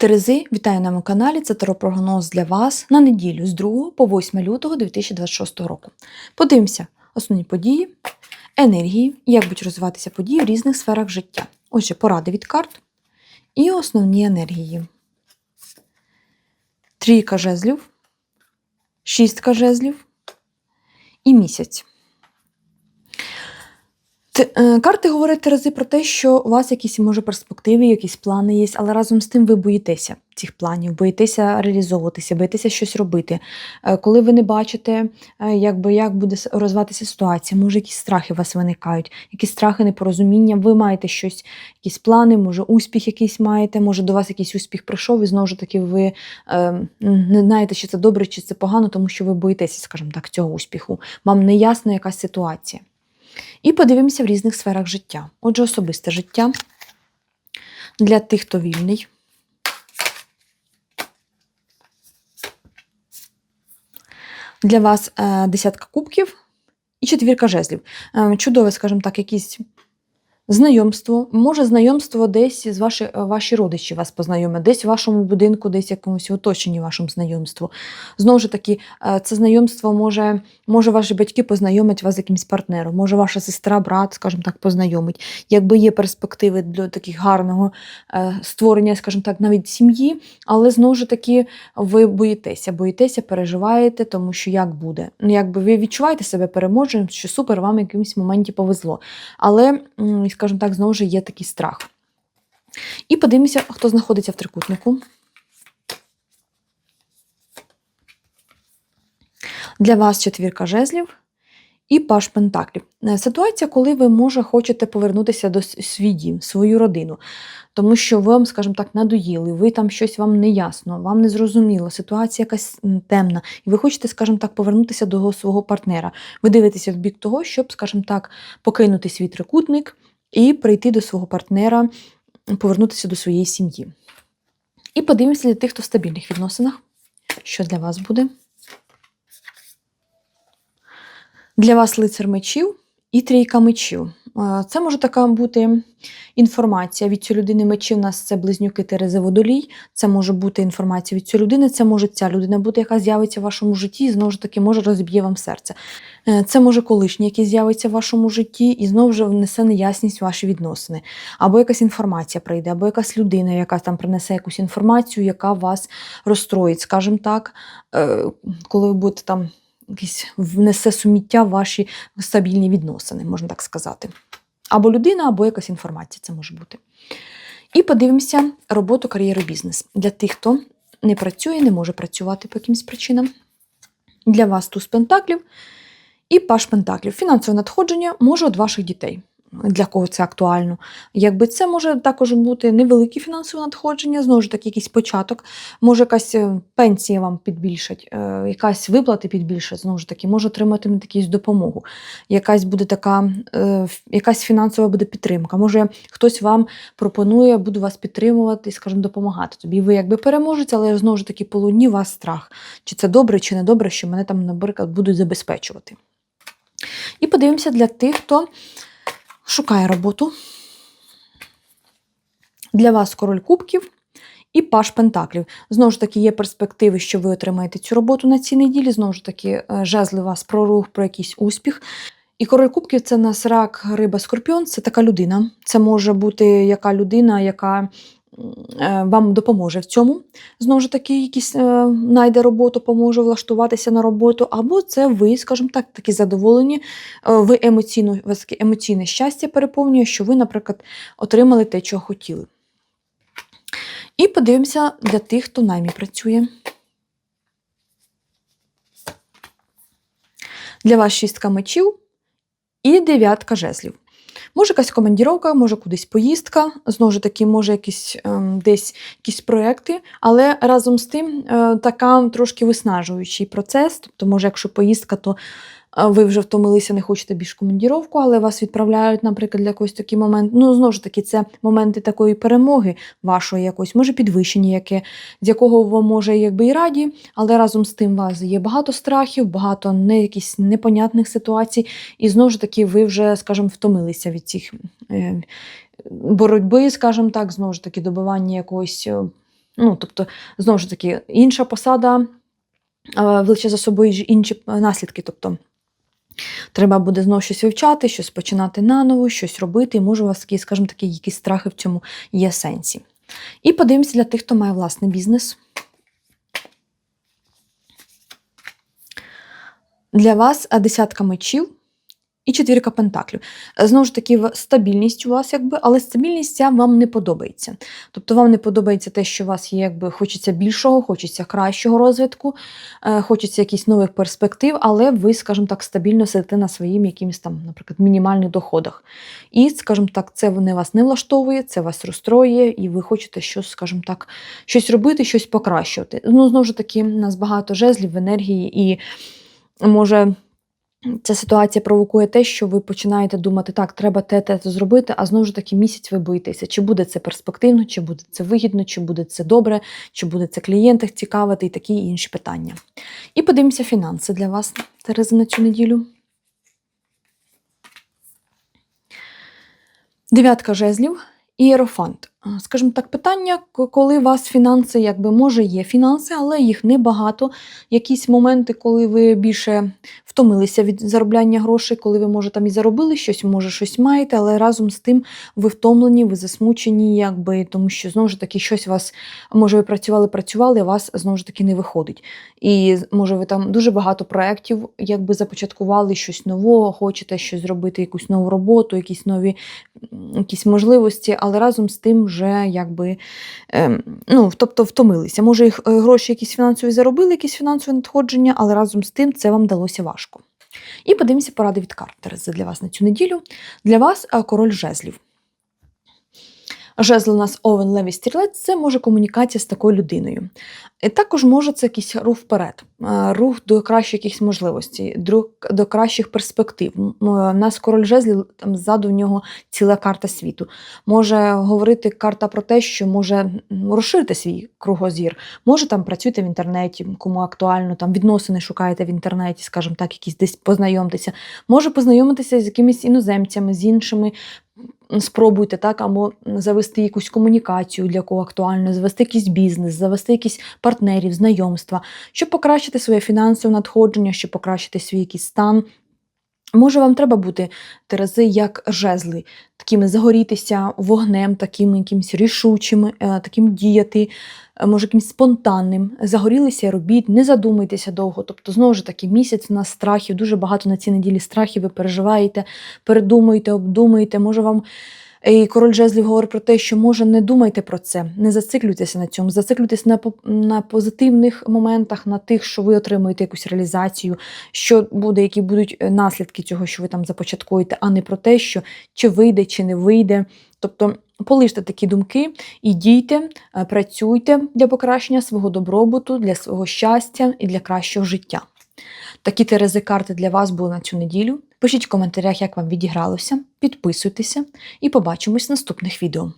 Терези, вітаю на моєму каналі. Це теропрогноз для вас на неділю з 2 по 8 лютого 2026 року. Подивимося основні події, енергії, як будуть розвиватися події в різних сферах життя. Отже, поради від карт і основні енергії. Трійка жезлів, шістка жезлів і місяць. Е, Карти говорять Терези про те, що у вас якісь може перспективи, якісь плани є, але разом з тим ви боїтеся цих планів, боїтеся реалізовуватися, боїтеся щось робити. Е, Коли ви не бачите, е, якби, як буде розвиватися ситуація, може, якісь страхи у вас виникають, якісь страхи, непорозуміння, ви маєте щось, якісь плани, може, успіх якийсь маєте, може, до вас якийсь успіх прийшов, і знову ж таки ви е, не знаєте, чи це добре, чи це погано, тому що ви боїтеся, скажімо так, цього успіху. Вам не ясна якась ситуація. І подивимося в різних сферах життя. Отже, особисте життя для тих, хто вільний. Для вас е, десятка кубків і четвірка жезлів. Е, чудове, скажімо так, якісь знайомство. Може, знайомство десь з ваші, е, ваші родичі вас познайомлять, десь в вашому будинку, десь в якомусь оточенні вашому знайомству. Знову ж таки, е, це знайомство може, може ваші батьки познайомить вас з якимось партнером, може ваша сестра, брат, скажімо так, познайомить. Якби є перспективи для таких гарного е, створення, скажімо так, навіть сім'ї, але знову ж таки ви боїтеся, боїтеся, переживаєте, тому що як буде. Ну, якби ви відчуваєте себе переможеним, що супер, вам в якомусь моменті повезло. Але, скажімо так, знову ж є такий страх. І подивимося, хто знаходиться в трикутнику. Для вас четвірка жезлів і паш пентаклів. Е, Ситуація, коли ви, може, хочете повернутися до свій дім, свою родину, тому що вам, скажімо так, надоїли, ви там щось вам не ясно, вам не зрозуміло, ситуація якась темна, і ви хочете, скажімо так, повернутися до свого партнера. Ви дивитеся в бік того, щоб, скажімо так, покинути свій трикутник і прийти до свого партнера, повернутися до своєї сім'ї. І подивимося для тих, хто в стабільних відносинах, що для вас буде. Для вас лицар мечів і трійка мечів. Е, Це може така бути інформація від цієї людини мечів. У нас це близнюки Терези Водолій. Це може бути інформація від цієї людини. Це може ця людина бути, яка з'явиться в вашому житті, і знову ж таки може розіб'є вам серце. Е, Це може колишній, який з'явиться в вашому житті, і знову ж внесе неясність в ваші відносини. Або якась інформація прийде, або якась людина, яка там принесе якусь інформацію, яка вас розстроїть, скажімо так, е, коли ви будете там якісь внесе суміття в ваші стабільні відносини, можна так сказати. Або людина, або якась інформація це може бути. І подивимося роботу, кар'єру, бізнес. Для тих, хто не працює, не може працювати по якимось причинам. Для вас туз пентаклів і паш пентаклів. Фінансове надходження може від ваших дітей. Для кого це актуально? Якби це може також бути невелике фінансове надходження, знову ж таки, якийсь початок, може якась е, пенсія вам підбільшать, е, якась виплати підбільшать, знову ж таки, може отримати якусь допомогу, якась буде така, е, якась фінансова буде підтримка. Може, хтось вам пропонує, буду вас підтримувати, скажімо, допомагати тобі. Ви якби переможете, але знову ж таки по луні вас страх. Чи це добре, чи не добре, що мене там, наприклад, будуть забезпечувати. І подивимося для тих, хто шукає роботу. Для вас король кубків і паш пентаклів. Знову ж таки, є перспективи, що ви отримаєте цю роботу на цій неділі. Знову ж таки, е, жезли вас про рух, про якийсь успіх. І король кубків це нас рак, риба, скорпіон це така людина. Це може бути яка людина, яка вам допоможе в цьому. Знову ж таки, якісь е, знайде роботу, поможе влаштуватися на роботу, або це ви, скажімо так, такі задоволені, е, ви емоційно, вас таке емоційне щастя переповнює, що ви, наприклад, отримали те, чого хотіли. І подивимося для тих, хто наймі працює. Для вас шістка мечів і дев'ятка жезлів. Може якась командіровка, може кудись поїздка, знову ж таки, може якісь ем, десь якісь проекти, але разом з тим е, така трошки виснажуючий процес. Тобто, може, якщо поїздка, то ви вже втомилися, не хочете більш командіровку, але вас відправляють, наприклад, для якогось такий момент. Ну, знову ж таки, це моменти такої перемоги вашої якоїсь, може підвищення, яке, з якого ви може якби і раді, але разом з тим у вас є багато страхів, багато не якісь непонятних ситуацій, і знову ж таки, ви вже, скажімо, втомилися від цих е, боротьби, скажімо так, знову ж таки, добивання якогось е, Ну, тобто, знову ж таки, інша посада е, влече за собою інші наслідки. Тобто, треба буде знову щось вивчати, щось починати наново, щось робити, і може у вас такі, скажімо такі, якісь страхи в цьому є сенсі. І подивимося для тих, хто має власний бізнес. Для вас десятка мечів і четвірка пентаклів. Е, Знову ж таки, стабільність у вас, якби, але стабільність ця вам не подобається. Тобто вам не подобається те, що у вас є, якби хочеться більшого, хочеться кращого розвитку, е, хочеться якихось нових перспектив, але ви, скажімо так, стабільно сидите на своїм якимось там, наприклад, мінімальних доходах. І, скажімо так, це вони вас не влаштовує, це вас розстроює, і ви хочете щось, скажімо так, щось робити, щось покращувати. Ну, знову ж таки, у нас багато жезлів енергії, і може. Ця ситуація провокує те, що ви починаєте думати, так, треба те, те, те зробити, а знову ж таки місяць ви боїтеся, чи буде це перспективно, чи буде це вигідно, чи буде це добре, чи буде це клієнтах цікавити і такі інші питання. І подивимося фінанси для вас, Тереза, на цю неділю. Дев'ятка жезлів і єрофант. Скажімо так, питання, коли у вас фінанси, якби може є фінанси, але їх небагато. Якісь моменти, коли ви більше втомилися від заробляння грошей, коли ви, може, там і заробили щось, може, щось маєте, але разом з тим ви втомлені, ви засмучені, якби, тому що знову ж таки щось вас, може, ви працювали, працювали, а вас знову ж таки не виходить. І може, ви там дуже багато проєктів якби започаткували щось нового, хочете щось зробити, якусь нову роботу, якісь нові якісь можливості, але разом з тим вже якби ем, ну, тобто втомилися. Може, їх е, гроші якісь фінансові заробили, якісь фінансові надходження, але разом з тим це вам далося важко. І подивимося поради від карт для вас на цю неділю. Для вас е, король жезлів. Жезл у нас Овен Леві Стрілець це може комунікація з такою людиною. І також може це якийсь рух вперед, рух до кращих якихось можливостей, до кращих перспектив. У нас король жезлів, там ззаду в нього ціла карта світу. Може говорити карта про те, що може розширити свій кругозір. Може там працюєте в інтернеті, кому актуально, там відносини шукаєте в інтернеті, скажімо так, якісь десь познайомтеся. Може познайомитися з якимись іноземцями, з іншими. Спробуйте так, або завести якусь комунікацію, для кого актуально, завести якийсь бізнес, завести якісь партнерів, знайомства, щоб покращити своє фінансове надходження, щоб покращити свій якийсь стан. Може, вам треба бути терези як жезли, такими загорітися вогнем, таким якимось рішучими, е, таким діяти, може, якимось спонтанним. Загорілися, робіть, не задумуйтеся довго. Тобто, знову ж таки, місяць у нас страхів, дуже багато на цій неділі страхів, ви переживаєте, передумуєте, обдумуєте. Може, вам і король жезлів говорить про те, що може не думайте про це, не зациклюйтеся на цьому, зациклюйтесь на, на позитивних моментах, на тих, що ви отримуєте якусь реалізацію, що буде, які будуть е, наслідки цього, що ви там започаткуєте, а не про те, що чи вийде, чи не вийде. Тобто полиште такі думки і дійте, е, працюйте для покращення свого добробуту, для свого щастя і для кращого життя. Такі терези карти для вас були на цю неділю. Пишіть в коментарях, як вам відігралося, підписуйтеся і побачимось в наступних відео.